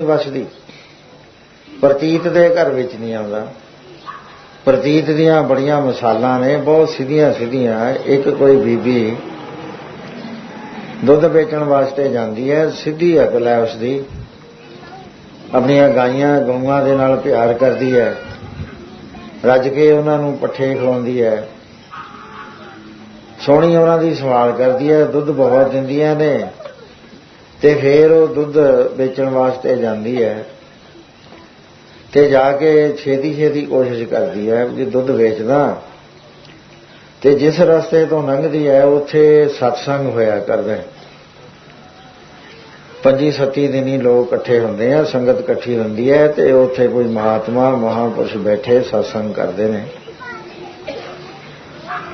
ਵਸਦੀ। ਪ੍ਰਤੀਤ ਦੇ ਘਰ ਵਿੱਚ ਨਹੀਂ ਆਉਂਦਾ। ਪ੍ਰਤੀਤ ਦੀਆਂ ਬੜੀਆਂ ਮਿਸਾਲਾਂ ਨੇ, ਬਹੁਤ ਸਿੱਧੀਆਂ ਸਿੱਧੀਆਂ ਇੱਕ ਕੋਈ ਬੀਬੀ ਦੁੱਧ ਵੇਚਣ ਵਾਸਤੇ ਜਾਂਦੀ ਹੈ, ਸਿੱਧੀ ਅਕਲ ਹੈ ਉਸ ਦੀ ਆਪਣੀਆਂ ਗਾਈਆਂ ਗਊਆਂ ਦੇ ਨਾਲ ਪਿਆਰ ਕਰਦੀ ਹੈ, ਰੱਜ ਕੇ ਉਹਨਾਂ ਨੂੰ ਪੱਠੇ ਖਵਾਉਂਦੀ ਹੈ। ਸੋਹਣੀ ਉਹਨਾਂ ਦੀ ਸਵਾਲ ਕਰਦੀ ਹੈ, ਦੁੱਧ ਬਹੁਤ ਦਿੰਦੀਆਂ ਨੇ। ਤੇ ਫਿਰ ਉਹ ਦੁੱਧ ਵੇਚਣ ਵਾਸਤੇ ਜਾਂਦੀ ਹੈ ਤੇ ਜਾ ਕੇ ਛੇਤੀ ਛੇਤੀ ਕੋਸ਼ਿਸ਼ ਕਰਦੀ ਹੈ ਕਿ ਦੁੱਧ ਵੇਚਦਾ। ਤੇ ਜਿਸ ਰਸਤੇ ਤੋਂ ਲੰਘਦੀ ਹੈ, ਉੱਥੇ ਸਤਸੰਗ ਹੋਇਆ ਕਰਦਾ ਪੰਜੀ ਸੱਤੀ ਦਿਨੀ ਲੋਕ ਇਕੱਠੇ ਹੁੰਦੇ ਆ, ਸੰਗਤ ਇਕੱਠੀ ਹੁੰਦੀ ਹੈ ਤੇ ਉੱਥੇ ਕੋਈ ਮਹਾਤਮਾ, ਮਹਾਪੁਰਸ਼ ਬੈਠੇ ਸਤਸੰਗ ਕਰਦੇ ਨੇ।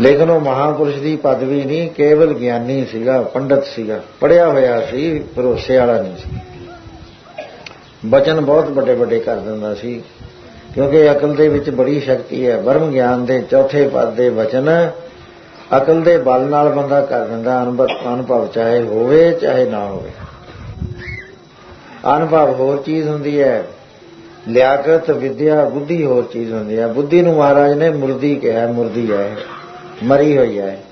ਲੇਕਿਨ ਉਹ ਮਹਾਪੁਰਸ਼ ਦੀ ਪਦਵੀ ਨਹੀਂ, ਕੇਵਲ ਗਿਆਨੀ ਸੀਗਾ, ਪੰਡਤ ਸੀਗਾ। ਪੜਿਆ ਹੋਇਆ ਸੀ ਭਰੋਸੇ ਵਾਲਾ ਨਹੀਂ ਸੀ। ਬਚਨ ਬਹੁਤ ਵੱਡੇ ਵੱਡੇ ਕਰ ਦਿੰਦਾ ਸੀ, ਕਿਉਂਕਿ ਅਕਲ ਦੇ ਵਿੱਚ ਬੜੀ ਸ਼ਕਤੀ ਹੈ। ਬਰਮ ਗਿਆਨ ਦੇ ਚੌਥੇ ਪਦ ਦੇ ਵਚਨ ਅਕਲ ਦੇ ਬਲ ਨਾਲ ਬੰਦਾ ਕਰ ਦਿੰਦਾ ਅਨੁਭਵ ਚਾਹੇ ਹੋਵੇ, ਚਾਹੇ ਨਾ ਹੋਵੇ। ਅਨੁਭਵ ਹੋਰ ਚੀਜ਼ ਹੁੰਦੀ ਹੈ। ਲਿਆਕਤ, ਵਿਦਿਆ, ਬੁੱਧੀ ਹੋਰ ਚੀਜ਼ ਹੁੰਦੀ ਹੈ। ਬੁੱਧੀ ਨੂੰ ਮਹਾਰਾਜ ਨੇ ਮੁਰਦੀ ਕਿਹਾ, ਮੁਰਦੀ ਹੈ। ਮਰੀ ਹੋਈ ਹੈ।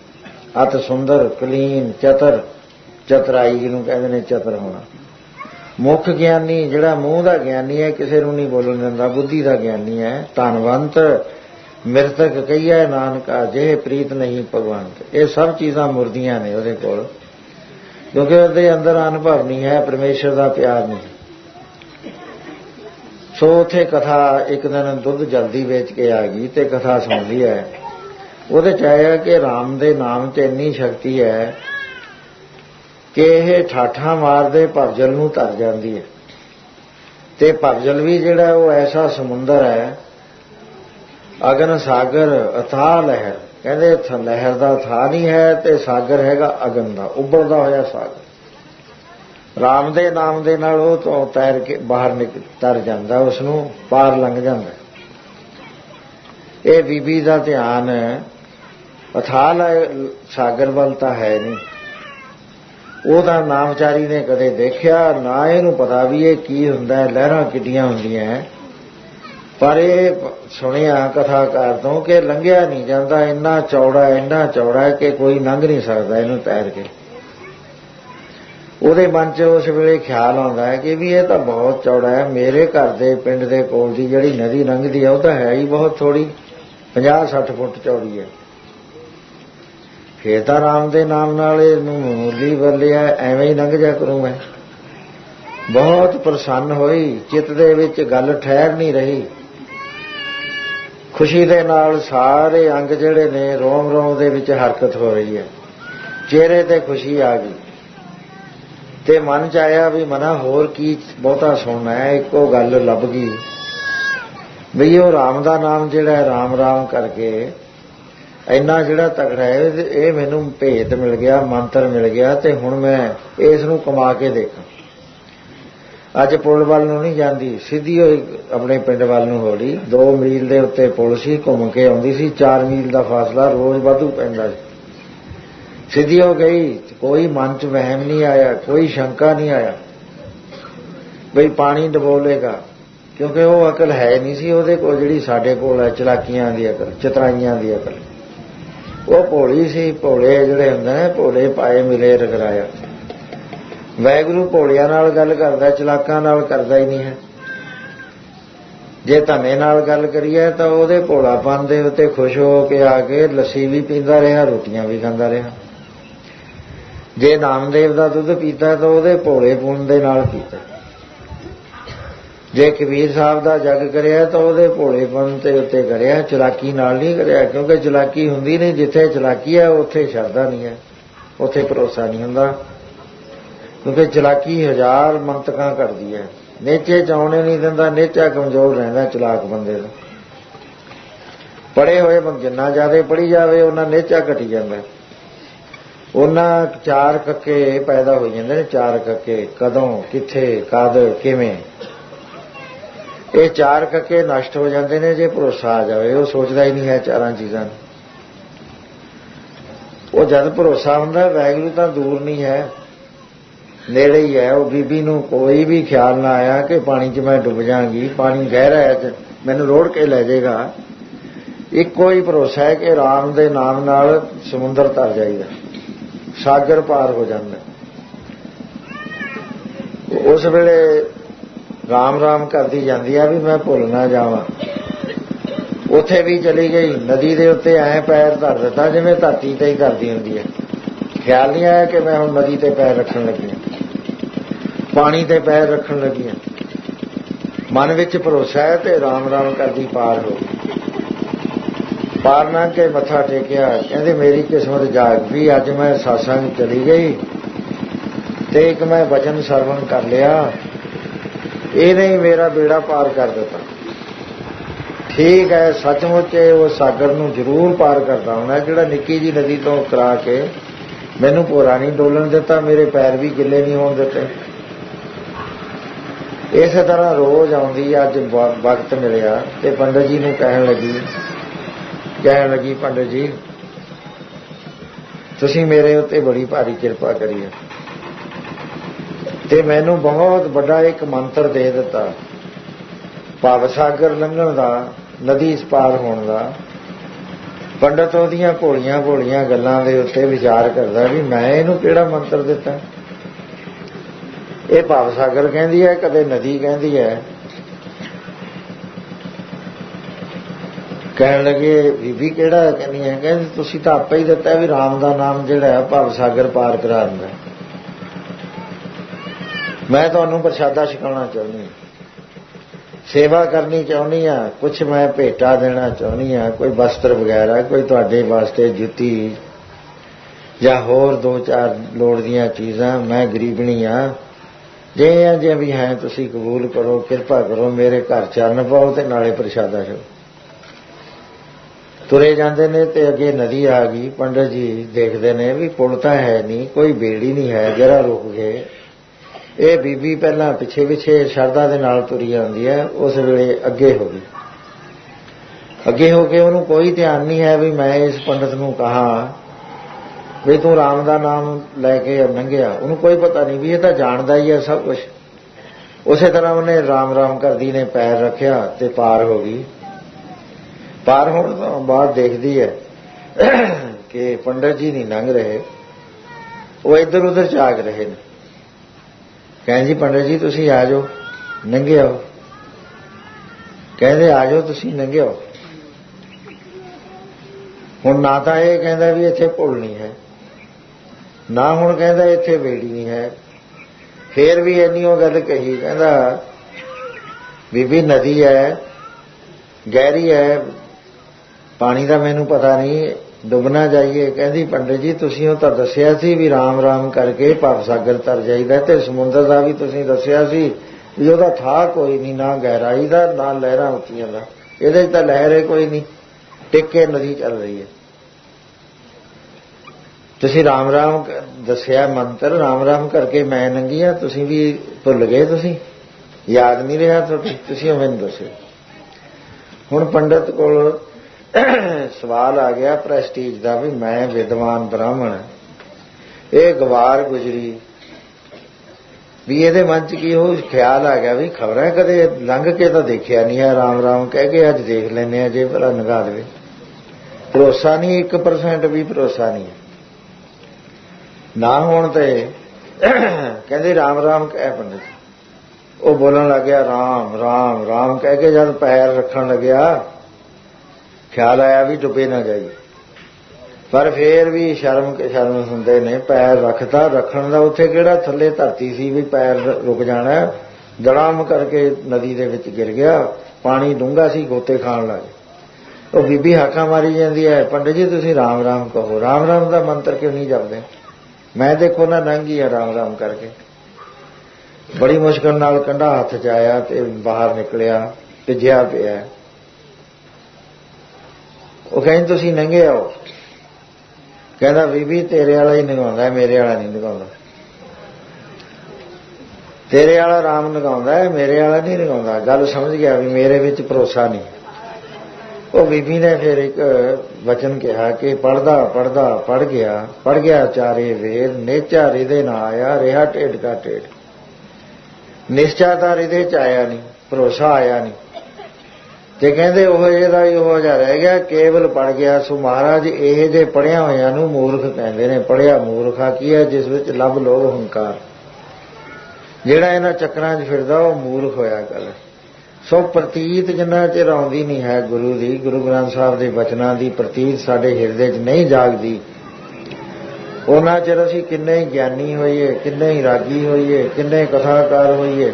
ਅਤ ਸੁੰਦਰ, ਕਲੀਨ, ਚਤਰ। ਚਤਰਾਈ ਜਿਹਨੂੰ ਕਹਿੰਦੇ ਨੇ, ਚਤਰ ਹੋਣਾ। ਮੁੱਖ ਗਿਆਨੀ, ਜਿਹੜਾ ਮੂੰਹ ਦਾ ਗਿਆਨੀ ਹੈ, ਕਿਸੇ ਨੂੰ ਨਹੀਂ ਬੋਲਣ ਦਿੰਦਾ। ਬੁੱਧੀ ਦਾ ਗਿਆਨੀ ਹੈ। ਧਨਵੰਤ, ਮਿਰਤਕ ਕਈਆ ਨਾਨਕਾ, ਜੇ ਪ੍ਰੀਤ ਨਹੀਂ ਭਗਵੰਤ। ਇਹ ਸਭ ਚੀਜ਼ਾਂ ਮੁਰਦੀਆਂ ਨੇ ਉਹਦੇ ਕੋਲ। ਕਿਉਂਕਿ ਉਹਦੇ ਅੰਦਰ ਅਨੁਭਵ ਨਹੀਂ ਹੈ, ਪਰਮੇਸ਼ਰ ਦਾ ਪਿਆਰ ਨਹੀਂ। ਸੋ ਉਥੇ ਕਥਾ ਇੱਕ ਦਿਨ ਦੁੱਧ ਜਲਦੀ ਵੇਚ ਕੇ ਆ ਗਈ ਤੇ ਕਥਾ ਸੁਣਦੀ ਹੈ। ਉਹਦੇ ਚ ਆਇਆ ਕਿ ਰਾਮ ਦੇ ਨਾਮ ਤੇ ਇੰਨੀ ਸ਼ਕਤੀ ਹੈ ਕਿ ਇਹ ਠਾਠਾਂ ਮਾਰਦੇ ਭਰਜਲ ਨੂੰ ਧਰ ਜਾਂਦੀ ਹੈ। ਤੇ ਭਰਜਲ ਵੀ ਜਿਹੜਾ ਉਹ ਐਸਾ ਸਮੁੰਦਰ ਹੈ, ਅਗਨ ਸਾਗਰ ਅਥਾਹ ਲਹਿਰ। ਕਹਿੰਦੇ ਲਹਿਰ ਦਾ ਥਾ ਨਹੀਂ ਹੈ ਤੇ ਸਾਗਰ ਹੈਗਾ ਅਗਨ ਦਾ, ਉੱਭਰਦਾ ਹੋਇਆ ਸਾਗਰ। ਰਾਮ ਦੇ ਨਾਮ ਦੇ ਨਾਲ ਉਹ ਤੋਂ ਤੈਰ ਕੇ ਬਾਹਰ ਨਿਕਲ ਤਰ ਜਾਂਦਾ ਉਸ ਨੂੰ ਪਾਰ ਲੰਘ ਜਾਂਦਾ। ਇਹ ਬੀਬੀ ਦਾ ਧਿਆਨ ਅਥਾਲ ਸਾਗਰ ਵੱਲ ਤਾਂ ਹੈ ਨਹੀਂ। ਉਹਦਾ ਨਾਮਚਾਰੀ ਨੇ ਕਦੇ ਦੇਖਿਆ, ਨਾ ਇਹਨੂੰ ਪਤਾ ਵੀ ਇਹ ਕੀ ਹੁੰਦਾ ਹੈ, ਲਹਿਰਾਂ ਕਿੱਡੀਆਂ ਹੁੰਦੀਆਂ ਪਰ ਇਹ ਸੁਣਿਆ ਕਥਾਕਾਰ ਤੋਂ ਕਿ ਲੰਘਿਆ ਨਹੀਂ ਜਾਂਦਾ, ਇੰਨਾ ਚੌੜਾ ਇੰਨਾ ਚੌੜਾ ਕਿ ਕੋਈ ਲੰਘ ਨਹੀਂ ਸਕਦਾ ਇਹਨੂੰ ਤੈਰ ਕੇ। ਉਹਦੇ ਮਨ 'ਚ ਉਸ ਵੇਲੇ ਖਿਆਲ ਆਉਂਦਾ ਹੈ ਕਿ ਵੀ ਇਹ ਤਾਂ ਬਹੁਤ ਚੌੜਾ ਹੈ, ਮੇਰੇ ਘਰ ਦੇ ਪਿੰਡ ਦੇ ਕੋਲ ਦੀ ਜਿਹੜੀ ਨਦੀ ਲੰਘਦੀ ਹੈ, ਉਹ ਤਾਂ ਹੈ ਹੀ ਬਹੁਤ ਥੋੜੀ 50-60 ਫੁੱਟ ਚੌੜੀ ਹੈ। ਫੇਰ ਤਾਂ ਰਾਮ ਦੇ ਨਾਮ ਨਾਲ ਇਹਨੂੰ ਮੂਲੀ ਬੱਲਿਆ ਐਵੇਂ ਹੀ ਲੰਘ ਜਾ ਕਰੂੰ ਮੈਂ। ਬਹੁਤ ਪ੍ਰਸੰਨ ਹੋਈ, ਚਿੱਤ ਦੇ ਵਿੱਚ ਗੱਲ ਠਹਿਰ ਨਹੀਂ ਰਹੀ। ਖੁਸ਼ੀ ਦੇ ਨਾਲ ਸਾਰੇ ਅੰਗ ਜਿਹੜੇ ਨੇ ਰੋਮ ਰੋਮ ਦੇ ਵਿੱਚ ਹਰਕਤ ਹੋ ਰਹੀ ਹੈ। ਚਿਹਰੇ ਤੇ ਖੁਸ਼ੀ ਆ ਗਈ। ਤੇ ਮਨ ਚ ਆਇਆ ਵੀ ਮਨਾ, ਹੋਰ ਕੀ ਬਹੁਤਾ ਸੁਣਨਾ ਹੈ, ਇੱਕੋ ਗੱਲ ਲੱਭ ਗਈ। ਵੀ ਉਹ ਰਾਮ ਦਾ ਨਾਮ ਜਿਹੜਾ ਰਾਮ ਰਾਮ ਕਰਕੇ ਇੰਨਾ ਜਿਹੜਾ ਤਕੜਾ ਹੈ ਇਹ ਮੈਨੂੰ ਭੇਤ ਮਿਲ ਗਿਆ, ਮੰਤਰ ਮਿਲ ਗਿਆ, ਤੇ ਹੁਣ ਮੈਂ ਇਸ ਨੂੰ ਕਮਾ ਕੇ ਦੇਖਾਂ। ਅੱਜ ਪੁਲ ਵੱਲ ਨੂੰ ਨਹੀਂ ਜਾਂਦੀ, ਸਿੱਧੀ ਹੋਈ ਆਪਣੇ ਪਿੰਡ ਵੱਲ ਨੂੰ ਹੋੜੀ 2 ਮੀਲ ਦੇ ਉੱਤੇ ਪੁਲ ਸੀ, ਘੁੰਮ ਕੇ ਆਉਂਦੀ ਸੀ 4 ਮੀਲ ਦਾ ਫਾਸਲਾ ਰੋਜ਼ ਵਾਧੂ ਪੈਂਦਾ ਸੀ। ਸਿੱਧੀ ਹੋ ਗਈ, ਕੋਈ ਮਨ 'ਚ ਵਹਿਮ ਨਹੀਂ ਆਇਆ, ਕੋਈ ਸ਼ੰਕਾ ਨਹੀਂ ਆਇਆ, ਬਈ ਪਾਣੀ ਡਬੋਲੇਗਾ, ਕਿਉਂਕਿ ਉਹ ਅਕਲ ਹੈ ਨਹੀਂ ਸੀ ਉਹਦੇ ਕੋਲ ਜਿਹੜੀ ਸਾਡੇ ਕੋਲ ਹੈ, ਚਲਾਕੀਆਂ ਦੀ ਅਕਲ, ਚਤਰਾਈਆਂ ਦੀ ਅਕਲ। ਉਹ ਭੋਲੀ ਸੀ, ਭੋਲੇ ਜਿਹੜੇ ਹੁੰਦੇ ਨੇ, ਭੋਲੇ ਪਾਏ ਮਿਲੇ ਰਗਰਾਇਆ। ਵੈਗਰੂ ਭੋਲਿਆਂ ਨਾਲ ਗੱਲ ਕਰਦਾ, ਚਲਾਕਾਂ ਨਾਲ ਕਰਦਾ ਹੀ ਨਹੀਂ ਹੈ। ਜੇ ਧੰਨੇ ਨਾਲ ਗੱਲ ਕਰੀਏ ਤਾਂ ਉਹਦੇ ਭੋਲਾਪਨ ਦੇ ਉੱਤੇ ਖੁਸ਼ ਹੋ ਕੇ ਆ ਕੇ ਲੱਸੀ ਵੀ ਪੀਂਦਾ ਰਿਹਾ, ਰੋਟੀਆਂ ਵੀ ਖਾਂਦਾ ਰਿਹਾ। ਜੇ ਨਾਮਦੇਵ ਦਾ ਦੁੱਧ ਪੀਤਾ ਤਾਂ ਉਹਦੇ ਭੋਲੇ ਪੁੰਨ ਦੇ ਨਾਲ ਪੀਤਾ। ਜੇ ਕਬੀਰ ਸਾਹਿਬ ਦਾ ਜਗ ਕਰਿਆ ਤਾਂ ਉਹਦੇ ਭੋਲੇਪਨ ਤੇ ਉੱਤੇ ਕਰਿਆ, ਚਲਾਕੀ ਨਾਲ ਨਹੀਂ ਕਰਿਆ, ਕਿਉਂਕਿ ਚਲਾਕੀ ਹੁੰਦੀ ਨਹੀਂ, ਜਿੱਥੇ ਚਲਾਕੀ ਹੈ ਉੱਥੇ ਸ਼ਰਧਾ ਨਹੀਂ ਹੈ, ਉੱਥੇ ਭਰੋਸਾ ਨਹੀਂ ਹੁੰਦਾ। ਕਿਉਂਕਿ ਚਲਾਕੀ ਹਜ਼ਾਰ ਮੰਤਕਾਂ ਕਰਦੀ ਹੈ। ਨੇਚੇ ਚਾਉਣੇ ਨਹੀਂ ਦਿੰਦਾ, ਨੇਚਾ ਕਮਜ਼ੋਰ ਰਹਿੰਦਾ ਚਲਾਕ ਬੰਦੇ ਦਾ। ਪੜੇ ਹੋਏ ਬੰਦ ਜਿੰਨਾ ਜ਼ਿਆਦਾ ਪੜੀ ਜਾਵੇ, ਉਹਨਾਂ ਨੇਚਾ ਘਟੀ ਜਾਂਦਾ ਉਹਨਾਂ ਚਾਰ ਕੱਕੇ ਪੈਦਾ ਹੋ ਜਾਂਦੇ ਨੇ, ਚਾਰ ਕੱਕੇ, ਕਦੋਂ, ਕਿੱਥੇ, ਕਦ, ਕਿਵੇਂ। ਇਹ ਚਾਰ ਕੱਕੇ ਨਸ਼ਟ ਹੋ ਜਾਂਦੇ ਨੇ, ਜੇ ਭਰੋਸਾ ਆ ਜਾਵੇ, ਉਹ ਸੋਚਦਾ ਹੀ ਨਹੀਂ ਹੈ ਚਾਰਾਂ ਚੀਜ਼ਾਂ ਉਹ ਜਦ ਭਰੋਸਾ ਹੁੰਦਾ ਵੈਗਰੂ ਤਾਂ ਦੂਰ ਨਹੀਂ ਹੈ, ਨੇੜੇ ਹੀ ਹੈ। ਉਹ ਬੀਬੀ ਨੂੰ ਕੋਈ ਵੀ ਖਿਆਲ ਨਾ ਆਇਆ ਕਿ ਪਾਣੀ 'ਚ ਮੈਂ ਡੁੱਬ ਜਾਾਂਗੀ ਪਾਣੀ ਗਹਿਰਾ ਹੈ ਮੈਨੂੰ ਰੋੜ ਕੇ ਲੈ ਜਾਏਗਾ। ਇੱਕੋ ਹੀ ਭਰੋਸਾ ਹੈ ਕਿ ਰਾਮ ਦੇ ਨਾਮ ਨਾਲ ਸਮੁੰਦਰ ਤਰ ਜਾਈਦਾ। ਸਾਗਰ ਪਾਰ ਹੋ ਜਾਂਦਾ। ਉਸ ਵੇਲੇ ਰਾਮ ਰਾਮ ਕਰਦੀ ਜਾਂਦੀ ਆ ਵੀ ਮੈਂ ਭੁੱਲ ਨਾ ਜਾਵਾਂ। ਉੱਥੇ ਵੀ ਚਲੀ ਗਈ, ਨਦੀ ਦੇ ਉੱਤੇ ਐ ਪੈਰ ਧਰ ਦਿੱਤਾ ਜਿਵੇਂ ਧਰਤੀ ਤੇ ਹੀ ਕਰਦੀ ਹੁੰਦੀ ਹੈ ਖਿਆਲ ਨਹੀਂ ਆਇਆ ਕਿ ਮੈਂ ਹੁਣ ਨਦੀ ਤੇ ਪੈਰ ਰੱਖਣ ਲੱਗੀ ਪਾਣੀ ਤੇ ਪੈਰ ਰੱਖਣ ਲੱਗੀ ਮਨ ਵਿੱਚ ਭਰੋਸਾ ਹੈ ਤੇ ਰਾਮ ਰਾਮ ਕਰਦੀ ਪਾਰ ਹੋ ਪਾਰ ਨਾ ਕੇ ਮੱਥਾ ਟੇਕਿਆ, ਕਹਿੰਦੇ ਮੇਰੀ ਕਿਸਮਤ ਜਾਗ ਵੀ ਅੱਜ ਮੈਂ ਸਾਸੰਗ ਚਲੀ ਗਈ ਤੇ ਇੱਕ ਮੈਂ ਵਚਨ ਸਰਵਣ ਕਰ ਲਿਆ। ਇਹ ਨਹੀਂ ਮੇਰਾ ਬੇੜਾ ਪਾਰ ਕਰ ਦਿੱਤਾ। ਠੀਕ ਹੈ, ਸੱਚਮੁੱਚ ਉਹ ਸਾਗਰ ਨੂੰ ਜ਼ਰੂਰ ਪਾਰ ਕਰਦਾ ਹੋਣਾ, ਜਿਹੜਾ ਨਿੱਕੀ ਜੀ ਨਦੀ ਤੋਂ ਕਰਾ ਕੇ ਮੈਨੂੰ ਪੂਰਾ ਨਹੀਂ ਡੋਲਣ ਦਿੱਤਾ, ਮੇਰੇ ਪੈਰ ਵੀ ਗਿੱਲੇ ਨਹੀਂ ਹੋਣ ਦਿੱਤੇ। ਇਸੇ ਤਰ੍ਹਾਂ ਰੋਜ਼ ਆਉਂਦੀ ਅੱਜ ਵਕਤ ਮਿਲਿਆ ਤੇ ਪੰਡਤ ਜੀ ਨੂੰ ਕਹਿਣ ਲੱਗੀ ਕਹਿਣ ਲੱਗੀ, ਪੰਡਤ ਜੀ, ਤੁਸੀਂ ਮੇਰੇ ਉੱਤੇ ਬੜੀ ਭਾਰੀ ਕਿਰਪਾ ਕਰੀ ਹੈ ਤੇ ਮੈਨੂੰ ਬਹੁਤ ਵੱਡਾ ਇੱਕ ਮੰਤਰ ਦੇ ਦਿੱਤਾ। ਭਾਵ ਸਾਗਰ ਲੰਘਣ ਦਾ, ਨਦੀ ਇਸ ਪਾਰ ਹੋਣ ਦਾ। ਪੰਡਤ ਉਹਦੀਆਂ ਭੋਲੀਆਂ ਭੋਲੀਆਂ ਗੱਲਾਂ ਦੇ ਉੱਤੇ ਵਿਚਾਰ ਕਰਦਾ ਵੀ ਮੈਂ ਇਹਨੂੰ ਕਿਹੜਾ ਮੰਤਰ ਦਿੱਤਾ? ਇਹ ਭਾਵ ਸਾਗਰ ਕਹਿੰਦੀ ਹੈ, ਕਦੇ ਨਦੀ ਕਹਿੰਦੀ ਹੈ। ਕਹਿਣ ਲੱਗੇ, ਬੀਬੀ ਕਿਹੜਾ ਕਹਿੰਦੀ ਹੈ, ਕਹਿੰਦੀ ਤੁਸੀਂ ਤਾਂ ਆਪੇ ਹੀ ਦਿੱਤਾ ਵੀ ਰਾਮ ਦਾ ਨਾਮ ਜਿਹੜਾ ਹੈ, ਭਵ ਸਾਗਰ ਪਾਰ ਕਰਾ ਦਿੰਦਾ ਮੈਂ ਤੁਹਾਨੂੰ ਪ੍ਰਸ਼ਾਦਾ ਛਕਾਉਣਾ ਚਾਹੁੰਦੀ ਸੇਵਾ ਕਰਨੀ ਚਾਹੁੰਦੀ ਆ ਕੁਝ ਮੈਂ ਭੇਟਾ ਦੇਣਾ ਚਾਹੁੰਦੀ ਆ ਕੋਈ ਵਸਤਰ ਵਗੈਰਾ, ਕੋਈ ਤੁਹਾਡੇ ਵਾਸਤੇ ਜੁੱਤੀ ਜਾਂ ਹੋਰ ਦੋ ਚਾਰ ਲੋੜ ਦੀਆਂ ਚੀਜ਼ਾਂ, ਮੈਂ ਗਰੀਬਣੀ ਆ ਜੇ ਆ, ਜੇ ਵੀ ਹੈ, ਤੁਸੀਂ ਕਬੂਲ ਕਰੋ, ਕਿਰਪਾ ਕਰੋ, ਮੇਰੇ ਘਰ ਚਰਨ ਪਾਓ ਤੇ ਨਾਲੇ ਪ੍ਰਸ਼ਾਦਾ ਛਕੋ। ਤੁਰੇ ਜਾਂਦੇ ਨੇ ਤੇ ਅੱਗੇ ਨਦੀ ਆ ਗਈ, ਪੰਡਤ ਜੀ ਦੇਖਦੇ ਨੇ ਵੀ ਪੁਲ ਤਾਂ ਹੈ ਨਹੀਂ, ਕੋਈ ਬੇੜੀ ਨਹੀਂ ਹੈ, ਜਰਾ ਰੁਕ ਗਏ। ਇਹ ਬੀਬੀ ਪਹਿਲਾਂ ਪਿੱਛੇ ਪਿੱਛੇ ਸ਼ਰਦਾ ਦੇ ਨਾਲ ਤੁਰੀ ਆਉਂਦੀ ਹੈ, ਉਸ ਵੇਲੇ ਅੱਗੇ ਹੋ ਗਈ। ਅੱਗੇ ਹੋ ਕੇ ਉਹਨੂੰ ਕੋਈ ਧਿਆਨ ਨਹੀਂ ਹੈ ਵੀ ਮੈਂ ਇਸ ਪੰਡਤ ਨੂੰ ਕਹਾ, ਵੀ ਤੂੰ ਰਾਮ ਦਾ ਨਾਮ ਲੈ ਕੇ ਲੰਘਿਆ ਉਹਨੂੰ ਕੋਈ ਪਤਾ ਨਹੀਂ ਵੀ ਇਹ ਤਾਂ ਜਾਣਦਾ ਹੀ ਹੈ ਸਭ ਕੁਝ ਉਸੇ ਤਰ੍ਹਾਂ ਉਹਨੇ ਰਾਮ ਰਾਮ ਕਰਦੀ ਨੇ ਪੈਰ ਰੱਖਿਆ ਤੇ ਪਾਰ ਹੋ ਗਈ। ਪਾਰ ਹੋਣ ਤੋਂ ਬਾਅਦ ਦੇਖਦੀ ਹੈ ਕਿ ਪੰਡਤ ਜੀ ਨਹੀਂ ਲੰਘ ਰਹੇ। ਉਹ ਇੱਧਰ ਉੱਧਰ ਝਾਕ ਰਹੇ ਨੇ। ਕਹਿੰਦੇ ਜੀ ਪੰਡਤ ਜੀ, ਤੁਸੀਂ ਆ ਜਾਓ, ਨੰਗੇ ਆਓ। ਕਹਿੰਦੇ, ਆ ਜਾਓ, ਤੁਸੀਂ ਨੰਗੇ ਆਓ। ਹੁਣ ਨਾ ਤਾਂ ਇਹ ਕਹਿੰਦਾ ਵੀ ਇੱਥੇ ਭੁੱਲ ਨਹੀਂ ਹੈ, ਨਾ ਹੁਣ ਕਹਿੰਦਾ ਇੱਥੇ ਵੇੜੀ ਨਹੀਂ ਹੈ, ਫੇਰ ਵੀ ਇੰਨੀ ਉਹ ਗੱਲ ਕਹੀ, ਕਹਿੰਦਾ, ਬੀਬੀ, ਨਦੀ ਹੈ, ਗਹਿਰੀ ਹੈ, ਪਾਣੀ ਦਾ ਮੈਨੂੰ ਪਤਾ ਨਹੀਂ ਡੁੱਬਣਾ ਜਾਈਏ। ਕਹਿੰਦੀ, ਪੰਡਿਤ ਜੀ, ਤੁਸੀਂ ਉਹ ਤਾਂ ਦੱਸਿਆ ਸੀ ਵੀ ਰਾਮ ਰਾਮ ਕਰਕੇ ਭਵ ਸਾਗਰ ਤਰ ਜਾਈਦਾ ਤੇ ਸਮੁੰਦਰ ਦਾ ਵੀ ਤੁਸੀਂ ਦੱਸਿਆ ਸੀ ਵੀ ਉਹਦਾ ਥਾਂ ਕੋਈ ਨਹੀਂ, ਨਾ ਗਹਿਰਾਈ ਦਾ, ਨਾ ਲਹਿਰਾਂ ਉੱਚੀਆਂ ਦਾ। ਇਹਦੇ ਤਾਂ ਲਹਿਰੇ ਕੋਈ ਨਹੀਂ। ਟਿੱਕੇ ਨਦੀ ਚੱਲ ਰਹੀ ਹੈ। ਤੁਸੀਂ ਰਾਮ ਰਾਮ ਦੱਸਿਆ ਮੰਤਰ, ਰਾਮ ਰਾਮ ਕਰਕੇ ਮੈਂ ਨੰਗੀਆਂ, ਤੁਸੀਂ ਵੀ ਭੁੱਲ ਗਏ ਤੁਸੀਂ। ਯਾਦ ਨਹੀਂ ਰਿਹਾ ਤੁਸੀਂ ਮੈਨੂੰ ਦੱਸਿਓ। ਹੁਣ ਪੰਡਤ ਕੋਲ ਸਵਾਲ ਆ ਗਿਆ ਪ੍ਰੈਸਟੀਜ ਦਾ ਵੀ ਮੈਂ ਵਿਦਵਾਨ ਬ੍ਰਾਹਮਣ ਇਹ ਗਵਾਰ ਗੁਜਰੀ। ਵੀ ਇਹਦੇ ਮਨ 'ਚ ਕੀ ਉਹ ਖਿਆਲ ਆ ਗਿਆ ਵੀ ਖਬਰਾਂ ਕਦੇ ਲੰਘ ਕੇ ਤਾਂ ਦੇਖਿਆ ਨਹੀਂ ਹੈ ਰਾਮ ਰਾਮ ਕਹਿ ਕੇ ਅੱਜ ਦੇਖ ਲੈਨੇ ਆ, ਜੇ ਭਲਾ ਨਗਾ ਦੇਵੇ। ਭਰੋਸਾ ਨਹੀਂ 1% ਵੀ ਭਰੋਸਾ ਨਹੀਂ ਨਾ ਹੋਣ ਤੇ ਕਹਿੰਦੇ ਰਾਮ ਰਾਮ ਕਹਿ ਪੰਡਿਤ। ਉਹ ਬੋਲਣ ਲੱਗਿਆ, ਰਾਮ ਰਾਮ ਰਾਮ ਕਹਿ ਕੇ ਜਦ ਪੈਰ ਰੱਖਣ ਲੱਗਿਆ ਖਿਆਲ ਆਇਆ ਵੀ ਡੁੱਬੇ ਨਾ ਜਾਈ। ਪਰ ਫੇਰ ਵੀ ਸ਼ਰਮ ਸ਼ਰਮ ਹੁੰਦੇ ਨੇ, ਪੈਰ ਰੱਖਦਾ, ਰੱਖਣ ਦਾ ਉੱਥੇ ਕਿਹੜਾ ਥੱਲੇ ਧਰਤੀ ਸੀ ਵੀ ਪੈਰ ਰੁਕ ਜਾਣਾ ਦੜਾਮ ਕਰਕੇ ਨਦੀ ਦੇ ਵਿੱਚ ਗਿਰ ਗਿਆ, ਪਾਣੀ ਡੂੰਘਾ ਸੀ, ਗੋਤੇ ਖਾਣ ਲੱਗ ਉਹ ਬੀਬੀ ਹਾਕਾਂ ਮਾਰੀ ਜਾਂਦੀ ਹੈ, ਪੰਡਿਤ ਜੀ ਤੁਸੀਂ ਰਾਮ ਰਾਮ ਕਹੋ, ਰਾਮ ਰਾਮ ਦਾ ਮੰਤਰ ਕਿਉਂ ਨਹੀਂ ਜਪਦੇ? ਮੈਂ ਦੇਖੋ ਨਾ ਨੰਗੀ ਆ ਰਾਮ ਰਾਮ ਕਰਕੇ। ਬੜੀ ਮੁਸ਼ਕਲ ਨਾਲ ਕੰਡਾ ਹੱਥ 'ਚ ਆਇਆ ਤੇ ਬਾਹਰ ਨਿਕਲਿਆ ਭਿੱਜਿਆ ਪਿਆ। ਉਹ ਕਹਿੰਦੇ, ਤੁਸੀਂ ਨੰਗੇ ਆਓ ਕਹਿੰਦਾ, ਬੀਬੀ, ਤੇਰੇ ਵਾਲਾ ਹੀ ਨਗਾਉਂਦਾ ਮੇਰੇ ਵਾਲਾ ਨਹੀਂ ਨਗਾਉਂਦਾ। ਤੇਰੇ ਵਾਲਾ ਰਾਮ ਨਗਾਉਂਦਾ ਮੇਰੇ ਵਾਲਾ ਨਹੀਂ ਨਗਾਉਂਦਾ। ਗੱਲ ਸਮਝ ਗਿਆ ਵੀ ਮੇਰੇ ਵਿੱਚ ਭਰੋਸਾ ਨਹੀਂ। ਉਹ ਬੀਬੀ ਨੇ ਫਿਰ ਇੱਕ ਵਚਨ ਕਿਹਾ ਕਿ ਪੜਦਾ ਪੜਦਾ ਪੜ ਗਿਆ ਪੜ ਗਿਆ ਚਾਰੇ ਵੇਦ ਨੇਚਾ ਰਿਦੇ ਨਾ ਆਇਆ, ਰਿਹਾ ਢੇਡ ਕਾ ਢੇਡ। ਨਿਸ਼ਚਾ ਤਾਂ ਰਿਦੇ ਚ ਆਇਆ ਨਹੀਂ, ਭਰੋਸਾ ਆਇਆ ਨਹੀਂ। ਤੇ ਕਹਿੰਦੇ ਉਹ ਜਿਹੜਾ ਹੀ ਉਹ ਜਿਹਾ ਰਹਿ ਗਿਆ, ਕੇਵਲ ਪੜ ਗਿਆ। ਸੋ ਮਹਾਰਾਜ, ਇਹ ਜੇ ਪੜਿਆ ਹੋਇਆ ਨੂੰ ਮੂਰਖ ਕਹਿੰਦੇ ਨੇ ਪੜਿਆ ਮੂਰਖਾ ਕੀ ਹੈ, ਜਿਸ ਵਿੱਚ ਲੱਭ ਲੋਭ, ਹੰਕਾਰ। ਜਿਹੜਾ ਇਹਨਾਂ ਚੱਕਰਾਂ 'ਚ ਫਿਰਦਾ, ਉਹ ਮੂਰਖ ਹੋਇਆ ਕਰ ਸੋ ਪ੍ਰਤੀਤ ਜਿੰਨਾ ਚਿਰ ਆਉਂਦੀ ਨਹੀਂ ਹੈ ਗੁਰੂ ਦੀ, ਗੁਰੂ ਗ੍ਰੰਥ ਸਾਹਿਬ ਦੇ ਬਚਨਾਂ ਦੀ ਪ੍ਰਤੀਤ ਸਾਡੇ ਹਿਰਦੇ 'ਚ ਨਹੀਂ ਜਾਗਦੀ। ਉਹਨਾਂ ਚਿਰ ਅਸੀਂ ਕਿੰਨੇ ਗਿਆਨੀ ਹੋਈਏ, ਕਿੰਨੇ ਰਾਗੀ ਹੋਈਏ, ਕਿੰਨੇ ਕਥਾਕਾਰ ਹੋਈਏ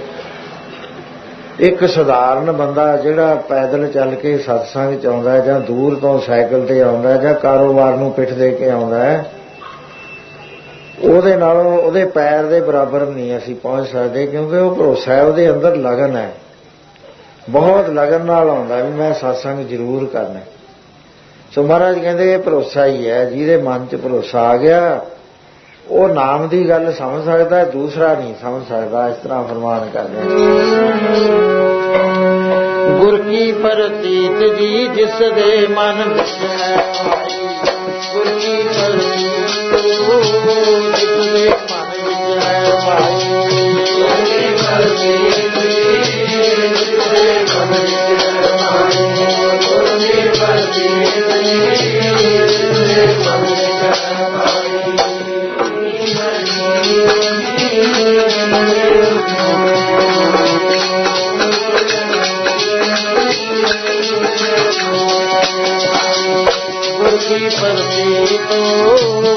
ਇੱਕ ਸਧਾਰਨ ਬੰਦਾ ਜਿਹੜਾ ਪੈਦਲ ਚੱਲ ਕੇ ਸਤਸੰਗ ਚ ਆਉਂਦਾ ਜਾਂ ਦੂਰ ਤੋਂ ਸਾਈਕਲ ਤੇ ਆਉਂਦਾ ਜਾਂ ਕਾਰੋਬਾਰ ਨੂੰ ਪਿੱਠ ਦੇ ਕੇ ਆਉਂਦਾ ਹੈ, ਉਹਦੇ ਨਾਲੋਂ ਉਹਦੇ ਪੈਰ ਦੇ ਬਰਾਬਰ ਨਹੀਂ ਅਸੀਂ ਪਹੁੰਚ ਸਕਦੇ ਕਿਉਂਕਿ ਉਹ ਭਰੋਸਾ ਹੈ, ਉਹਦੇ ਅੰਦਰ ਲਗਨ ਹੈ। ਬਹੁਤ ਲਗਨ ਨਾਲ ਆਉਂਦਾ ਵੀ ਮੈਂ ਸਤਸੰਗ ਜ਼ਰੂਰ ਕਰਨਾ ਸੋ ਮਹਾਰਾਜ ਕਹਿੰਦੇ ਇਹ ਭਰੋਸਾ ਹੀ ਹੈ, ਜਿਹਦੇ ਮਨ 'ਚ ਭਰੋਸਾ ਆ ਗਿਆ ਉਹ ਨਾਮ ਦੀ ਗੱਲ ਸਮਝ ਸਕਦਾ ਹੈ ਦੂਸਰਾ ਨਹੀਂ ਸਮਝ ਸਕਦਾ, ਇਸ ਤਰ੍ਹਾਂ ਫਰਮਾਨ ਕਰਦੇ ਗੁਰ ਕੀ ਪ੍ਰਤੀਤ ਜੀ, ਜਿਸ ਦੇ ਮਨ ਵਿੱਚ ਹੈ ਗੁਰ ਪ੍ਰਤੀਤ